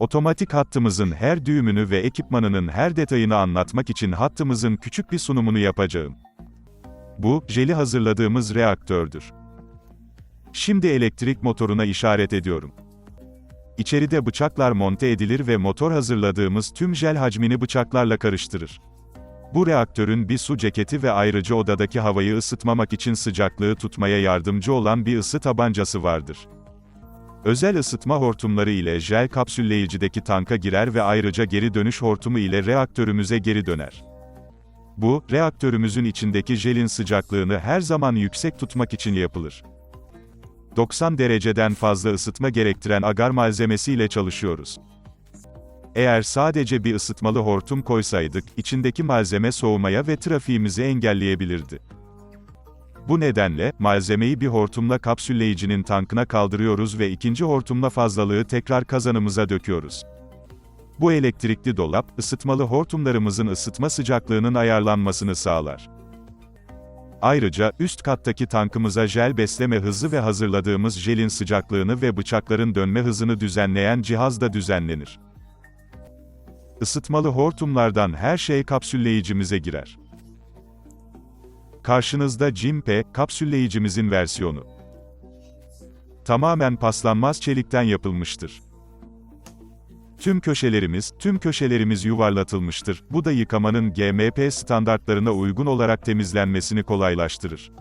Otomatik hattımızın her düğümünü ve ekipmanının her detayını anlatmak için hattımızın küçük bir sunumunu yapacağım. Bu, jeli hazırladığımız reaktördür. Şimdi elektrik motoruna işaret ediyorum. İçeride bıçaklar monte edilir ve motor hazırladığımız tüm jel hacmini bıçaklarla karıştırır. Bu reaktörün bir su ceketi ve ayrıca odadaki havayı ısıtmamak için sıcaklığı tutmaya yardımcı olan bir ısı tabancası vardır. Özel ısıtma hortumları ile jel kapsülleyicideki tanka girer ve ayrıca geri dönüş hortumu ile reaktörümüze geri döner. Bu, reaktörümüzün içindeki jelin sıcaklığını her zaman yüksek tutmak için yapılır. 90 dereceden fazla ısıtma gerektiren agar malzemesiyle çalışıyoruz. Eğer sadece bir ısıtmalı hortum koysaydık, içindeki malzeme soğumaya ve trafiğimizi engelleyebilirdi. Bu nedenle, malzemeyi bir hortumla kapsülleyicinin tankına kaldırıyoruz ve ikinci hortumla fazlalığı tekrar kazanımıza döküyoruz. Bu elektrikli dolap, ısıtmalı hortumlarımızın ısıtma sıcaklığının ayarlanmasını sağlar. Ayrıca, üst kattaki tankımıza jel besleme hızı ve hazırladığımız jelin sıcaklığını ve bıçakların dönme hızını düzenleyen cihaz da düzenlenir. Isıtmalı hortumlardan her şey kapsülleyicimize girer. Karşınızda Jimpe, kapsülleyicimizin versiyonu. Tamamen paslanmaz çelikten yapılmıştır. Tüm köşelerimiz, tüm köşelerimiz yuvarlatılmıştır. Bu da yıkamanın GMP standartlarına uygun olarak temizlenmesini kolaylaştırır.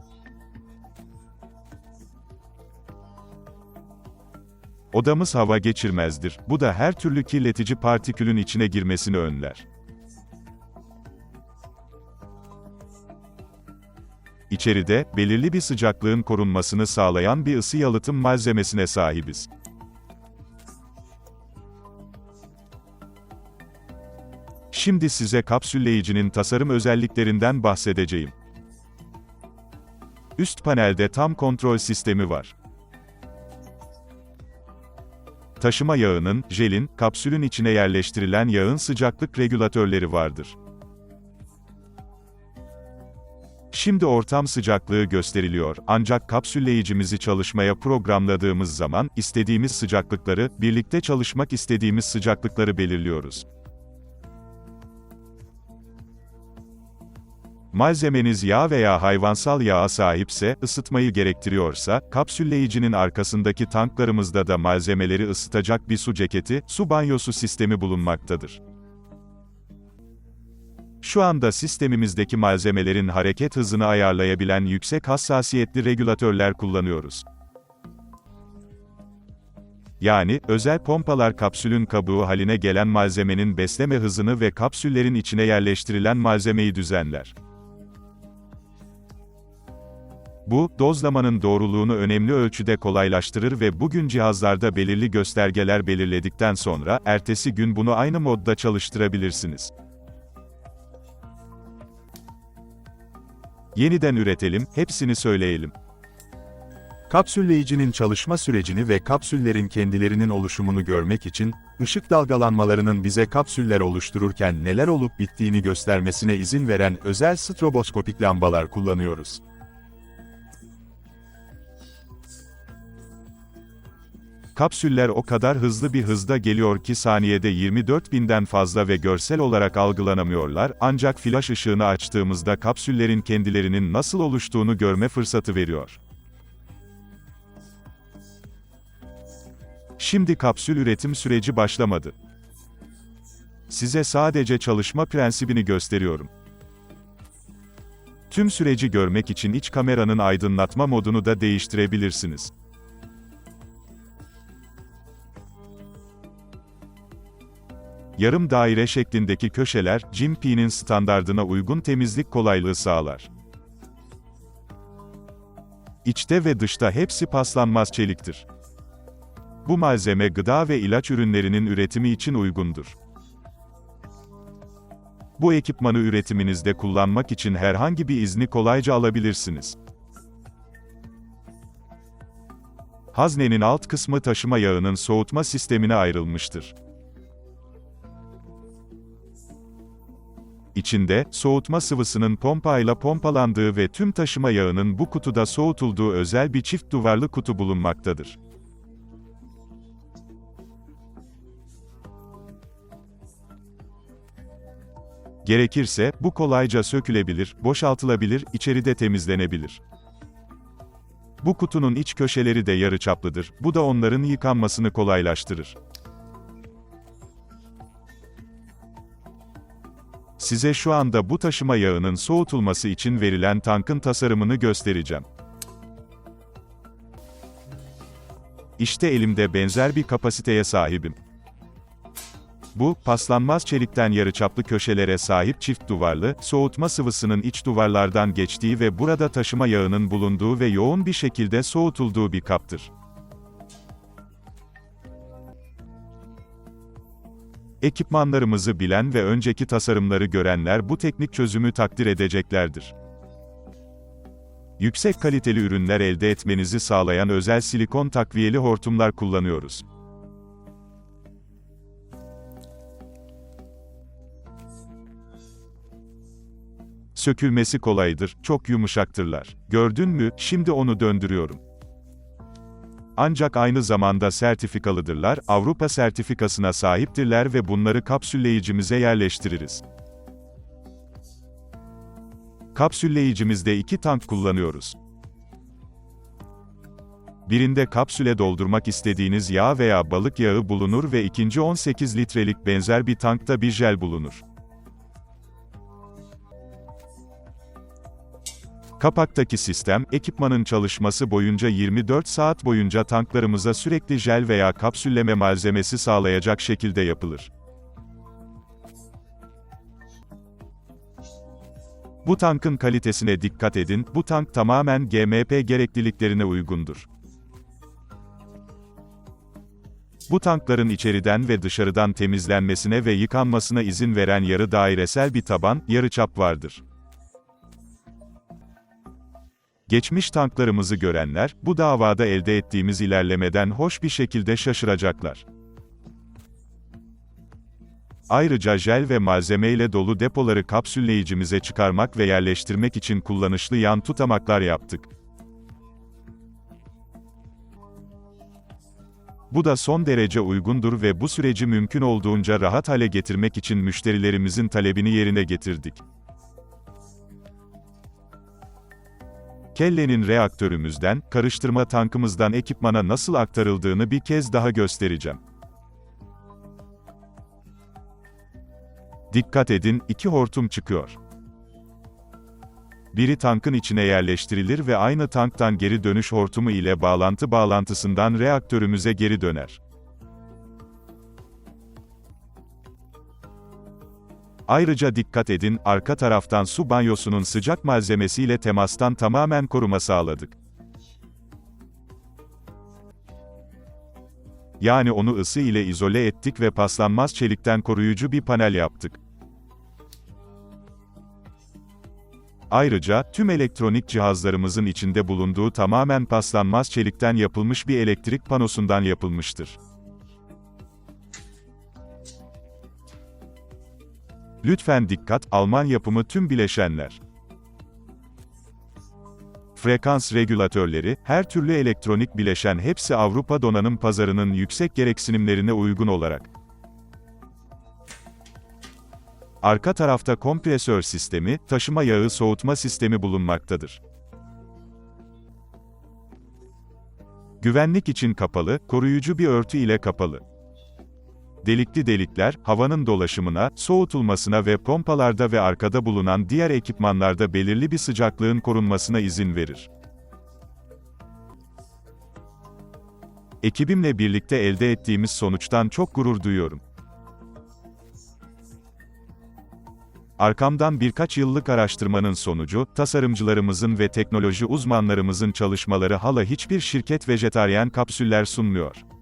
Odamız hava geçirmezdir. Bu da her türlü kirletici partikülün içine girmesini önler. İçeride, belirli bir sıcaklığın korunmasını sağlayan bir ısı yalıtım malzemesine sahibiz. Şimdi size kapsülleyicinin tasarım özelliklerinden bahsedeceğim. Üst panelde tam kontrol sistemi var. Taşıma yağının, jelin, kapsülün içine yerleştirilen yağın sıcaklık regülatörleri vardır. Şimdi ortam sıcaklığı gösteriliyor, ancak kapsülleyicimizi çalışmaya programladığımız zaman, istediğimiz sıcaklıkları, birlikte çalışmak istediğimiz sıcaklıkları belirliyoruz. Malzemeniz yağ veya hayvansal yağa sahipse, ısıtmayı gerektiriyorsa, kapsülleyicinin arkasındaki tanklarımızda da malzemeleri ısıtacak bir su ceketi, su banyosu sistemi bulunmaktadır. Şu anda sistemimizdeki malzemelerin hareket hızını ayarlayabilen yüksek hassasiyetli regülatörler kullanıyoruz. Yani, özel pompalar kapsülün kabuğu haline gelen malzemenin besleme hızını ve kapsüllerin içine yerleştirilen malzemeyi düzenler. Bu, dozlamanın doğruluğunu önemli ölçüde kolaylaştırır ve bugün cihazlarda belirli göstergeler belirledikten sonra, ertesi gün bunu aynı modda çalıştırabilirsiniz. Yeniden üretelim, hepsini söyleyelim. Kapsülleyicinin çalışma sürecini ve kapsüllerin kendilerinin oluşumunu görmek için, ışık dalgalanmalarının bize kapsüller oluştururken neler olup bittiğini göstermesine izin veren özel stroboskopik lambalar kullanıyoruz. Kapsüller o kadar hızlı bir hızda geliyor ki saniyede 24 binden fazla ve görsel olarak algılanamıyorlar, ancak flash ışığını açtığımızda kapsüllerin kendilerinin nasıl oluştuğunu görme fırsatı veriyor. Şimdi kapsül üretim süreci başlamadı. Size sadece çalışma prensibini gösteriyorum. Tüm süreci görmek için iç kameranın aydınlatma modunu da değiştirebilirsiniz. Yarım daire şeklindeki köşeler, Jimpe'nin standardına uygun temizlik kolaylığı sağlar. İçte ve dışta hepsi paslanmaz çeliktir. Bu malzeme gıda ve ilaç ürünlerinin üretimi için uygundur. Bu ekipmanı üretiminizde kullanmak için herhangi bir izni kolayca alabilirsiniz. Haznenin alt kısmı taşıma yağının soğutma sistemine ayrılmıştır. içinde, soğutma sıvısının pompayla pompalandığı ve tüm taşıma yağının bu kutuda soğutulduğu özel bir çift duvarlı kutu bulunmaktadır. Gerekirse, bu kolayca sökülebilir, boşaltılabilir, içeride temizlenebilir. Bu kutunun iç köşeleri de yarıçaplıdır, bu da onların yıkanmasını kolaylaştırır. Size şu anda bu taşıma yağının soğutulması için verilen tankın tasarımını göstereceğim. İşte elimde benzer bir kapasiteye sahibim. Bu, paslanmaz çelikten yarıçaplı köşelere sahip çift duvarlı, soğutma sıvısının iç duvarlardan geçtiği ve burada taşıma yağının bulunduğu ve yoğun bir şekilde soğutulduğu bir kaptır. Ekipmanlarımızı bilen ve önceki tasarımları görenler bu teknik çözümü takdir edeceklerdir. Yüksek kaliteli ürünler elde etmenizi sağlayan özel silikon takviyeli hortumlar kullanıyoruz. Sökülmesi kolaydır, çok yumuşaktırlar. Gördün mü, şimdi onu döndürüyorum. Ancak aynı zamanda sertifikalıdırlar, Avrupa sertifikasına sahiptirler ve bunları kapsülleyicimize yerleştiririz. Kapsülleyicimizde iki tank kullanıyoruz. Birinde kapsüle doldurmak istediğiniz yağ veya balık yağı bulunur ve ikinci 18 litrelik benzer bir tankta bir jel bulunur. Kapaktaki sistem, ekipmanın çalışması boyunca 24 saat boyunca tanklarımıza sürekli jel veya kapsülleme malzemesi sağlayacak şekilde yapılır. Bu tankın kalitesine dikkat edin, bu tank tamamen GMP gerekliliklerine uygundur. Bu tankların içeriden ve dışarıdan temizlenmesine ve yıkanmasına izin veren yarı dairesel bir taban, yarıçap vardır. Geçmiş tanklarımızı görenler, bu davada elde ettiğimiz ilerlemeden hoş bir şekilde şaşıracaklar. Ayrıca jel ve malzeme ile dolu depoları kapsülleyicimize çıkarmak ve yerleştirmek için kullanışlı yan tutamaklar yaptık. Bu da son derece uygundur ve bu süreci mümkün olduğunca rahat hale getirmek için müşterilerimizin talebini yerine getirdik. Kelle'nin reaktörümüzden, karıştırma tankımızdan ekipmana nasıl aktarıldığını bir kez daha göstereceğim. Dikkat edin, iki hortum çıkıyor. Biri tankın içine yerleştirilir ve aynı tanktan geri dönüş hortumu ile bağlantı bağlantısından reaktörümüze geri döner. Ayrıca dikkat edin, arka taraftan su banyosunun sıcak malzemesiyle temastan tamamen koruma sağladık. Yani onu ısı ile izole ettik ve paslanmaz çelikten koruyucu bir panel yaptık. Ayrıca, tüm elektronik cihazlarımızın içinde bulunduğu tamamen paslanmaz çelikten yapılmış bir elektrik panosundan yapılmıştır. Lütfen dikkat, Alman yapımı tüm bileşenler. Frekans regülatörleri, her türlü elektronik bileşen hepsi Avrupa donanım pazarının yüksek gereksinimlerine uygun olarak. Arka tarafta kompresör sistemi, taşıma yağı soğutma sistemi bulunmaktadır. Güvenlik için kapalı, koruyucu bir örtü ile kapalı. Delikli delikler, havanın dolaşımına, soğutulmasına ve pompalarda ve arkada bulunan diğer ekipmanlarda belirli bir sıcaklığın korunmasına izin verir. Ekibimle birlikte elde ettiğimiz sonuçtan çok gurur duyuyorum. Arkamdan birkaç yıllık araştırmanın sonucu, tasarımcılarımızın ve teknoloji uzmanlarımızın çalışmaları hala hiçbir şirket vejetaryen kapsüller sunmuyor.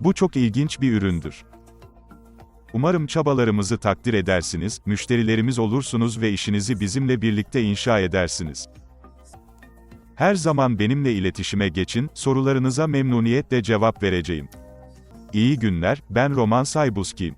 Bu çok ilginç bir üründür. Umarım çabalarımızı takdir edersiniz, müşterilerimiz olursunuz ve işinizi bizimle birlikte inşa edersiniz. Her zaman benimle iletişime geçin, sorularınıza memnuniyetle cevap vereceğim. İyi günler, ben Roman Saybuski.